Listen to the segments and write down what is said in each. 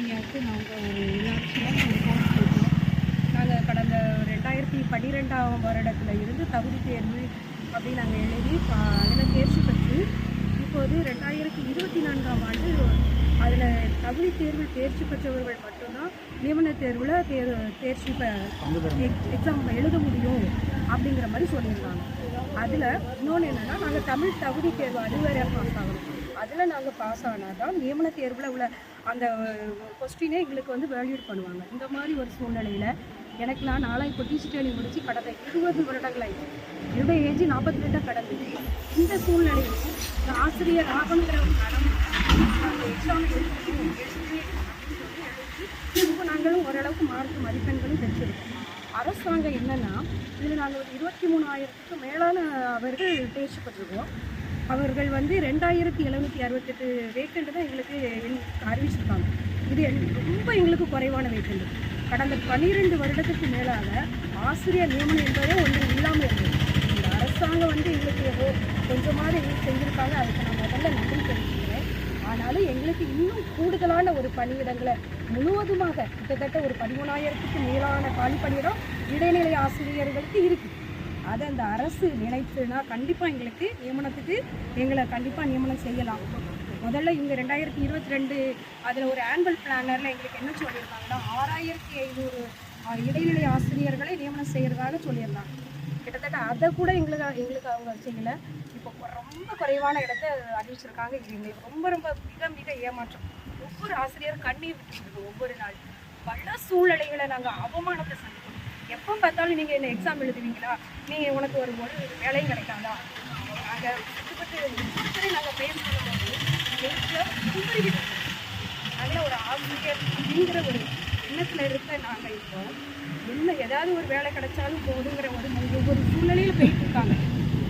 ஐயாவுக்கு நாங்கள் ஒரு இலாட்சியாக நாங்கள் கோர்ஸ் நாங்கள் கடந்த ரெண்டாயிரத்தி பன்னிரெண்டாம் வருடத்தில் இருந்து தகுதி தேர்வு அப்படி நாங்கள் எழுதி அதில் தேர்ச்சி பெற்று இப்போது ரெண்டாயிரத்தி இருபத்தி நான்காம் ஆண்டு அதில் தகுதி தேர்வில் தேர்ச்சி பெற்றவர்கள் மட்டும்தான் நியமன தேர்வில் தேர் தேர்ச்சி எக்ஸாம் எழுத முடியும் அப்படிங்கிற மாதிரி சொல்லியிருந்தாங்க. அதில் இன்னொன்று என்னென்னா நாங்கள் தமிழ் தகுதி தேர்வு அதுவரை பாஸ் ஆகணும். அதில் நாங்கள் பாஸ் ஆனால் தான் நியமன தேர்வில் உள்ள அந்த கொஸ்டினே எங்களுக்கு வந்து வேல்யூட் பண்ணுவாங்க. இந்த மாதிரி ஒரு சூழ்நிலையில் எனக்கு நான் நாளாக இப்போ டீச்சர் ட்ரைனிங் முடிச்சு கடந்த இருபது வருடங்களாக என்னுடைய ஏஜ் நாற்பத்தி ரெண்டாக கடந்தது. இந்த சூழ்நிலையில் இந்த ஆசிரியர் ஆகணுங்கிற ஒரு கடன் அந்த எக்ஸாம் இப்போ நாங்களும் ஓரளவுக்கு மார்க் மதிப்பெண்களும் பெற்றிருக்கோம். அரசாங்கம் என்னென்னா இதில் நாங்கள் ஒரு இருபத்தி மூணாயிரத்துக்கு மேலான அவர்கள் தேர்ச்சி பெற்றிருக்கோம். அவர்கள் வந்து ரெண்டாயிரத்தி எழுநூற்றி அறுபத்தெட்டு வேக்கண்ட் தான் எங்களுக்கு எங்களுக்கு அறிவிச்சிருக்காங்க. இது ரொம்ப எங்களுக்கு குறைவான வேக்கண்ட் கடந்த பன்னிரெண்டு வருடத்துக்கு மேலாக ஆசிரியர் நியமனம் என்பதே ஒன்று இல்லாமல் இருந்தது. இந்த அரசாங்கம் வந்து எங்களுக்கு ஏதோ கொஞ்சமாவது எங்களுக்கு செஞ்சுருக்காங்க. அதுக்கு நான் முதல்ல நன்றி தெரிவிக்கிறேன். ஆனாலும் எங்களுக்கு இன்னும் கூடுதலான ஒரு பணியிடங்களை முழுவதுமாக கிட்டத்தட்ட ஒரு பதிமூணாயிரத்துக்கு மேலான காலி பணியிடம் இடைநிலை ஆசிரியர்களுக்கு இருக்குது அதை அந்த அரசு நினைத்துனா கண்டிப்பாக எங்களுக்கு நியமனத்துக்கு எங்களை கண்டிப்பாக நியமனம் செய்யலாம். முதல்ல இங்கே ரெண்டாயிரத்தி இருபத்தி ரெண்டு அதில் ஒரு ஆனுவல் பிளானரில் எங்களுக்கு என்ன சொல்லியிருந்தாங்கன்னா ஆறாயிரத்தி ஐநூறு இடைநிலை ஆசிரியர்களை நியமனம் செய்கிறதாக சொல்லியிருந்தாங்க. கிட்டத்தட்ட அதை கூட எங்களுக்கு எங்களுக்கு அவங்க செய்யலை. இப்போ ரொம்ப குறைவான இடத்த அறிவிச்சிருக்காங்க. இது எங்களுக்கு ரொம்ப ரொம்ப மிக மிக ஏமாற்றம். ஒவ்வொரு ஆசிரியரும் கண்ணீர் விட்டுருக்கு ஒவ்வொரு நாள். பல சூழ்நிலைகளை நாங்கள் அவமானத்தை சந்திக்கிறோம். எப்போ பார்த்தாலும் நீங்கள் இந்த எக்ஸாம் எழுதுவீங்களா? நீங்கள் உனக்கு ஒரு ஒரு வேலையும் கிடைக்காதா? அதை கஷ்டப்பட்டு நாங்கள் பேஸ் பண்ணும்போது எங்களுக்குள்ள அதில் ஒரு ஆசிரியர் அப்படிங்கிற ஒரு எண்ணத்தில் இருக்க நாங்கள் இப்போ என்ன ஏதாவது ஒரு வேலை கிடைச்சாலும் போதுங்கிற ஒரு ஒவ்வொரு சூழ்நிலையில் போயிட்டு இருக்காங்க.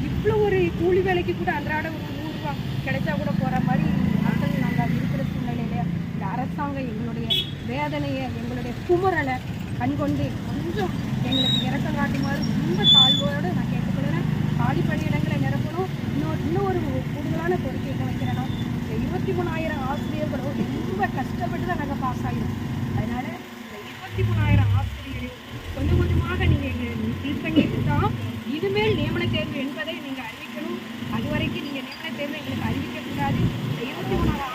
இவ்வளோ ஒரு கூலி வேலைக்கு கூட அன்றாட ஒரு நூறுரூவா கிடைச்சா கூட போகிற மாதிரி மக்கள் நாங்கள் இருக்கிற சூழ்நிலையில இந்த அரசாங்கம் எங்களுடைய வேதனையை எங்களுடைய குமுறலை கண்கொண்டு கொஞ்சம் எங்களுக்கு இறக்கம் காட்டுமாறு ரொம்ப தாழ்வோடு நான் கேட்டுக்கொள்கிறேன். காலி பணியிடங்களை நிரப்பணும். இன்னொரு இன்னும் ஒரு கூடுதலான கோரிக்கை என்ன வைக்கிறேன்னா இந்த இருபத்தி மூணாயிரம் ஆசிரியர்களும் ரொம்ப கஷ்டப்பட்டு தான் நாங்கள் பாஸ் ஆகிடும் அதனால் இந்த இருபத்தி மூணாயிரம் ஆசிரியர்கள் கொஞ்சம் கொஞ்சமாக நீங்கள் இது பண்ணிட்டு தான் இதுமேல் நியமன தேர்வு என்பதை நீங்கள் அறிவிக்கணும். அது வரைக்கும் நீங்கள் நியமன தேர்வு எங்களுக்கு அறிவிக்கக்கூடாது இந்த இருபத்தி மூணாயிரம்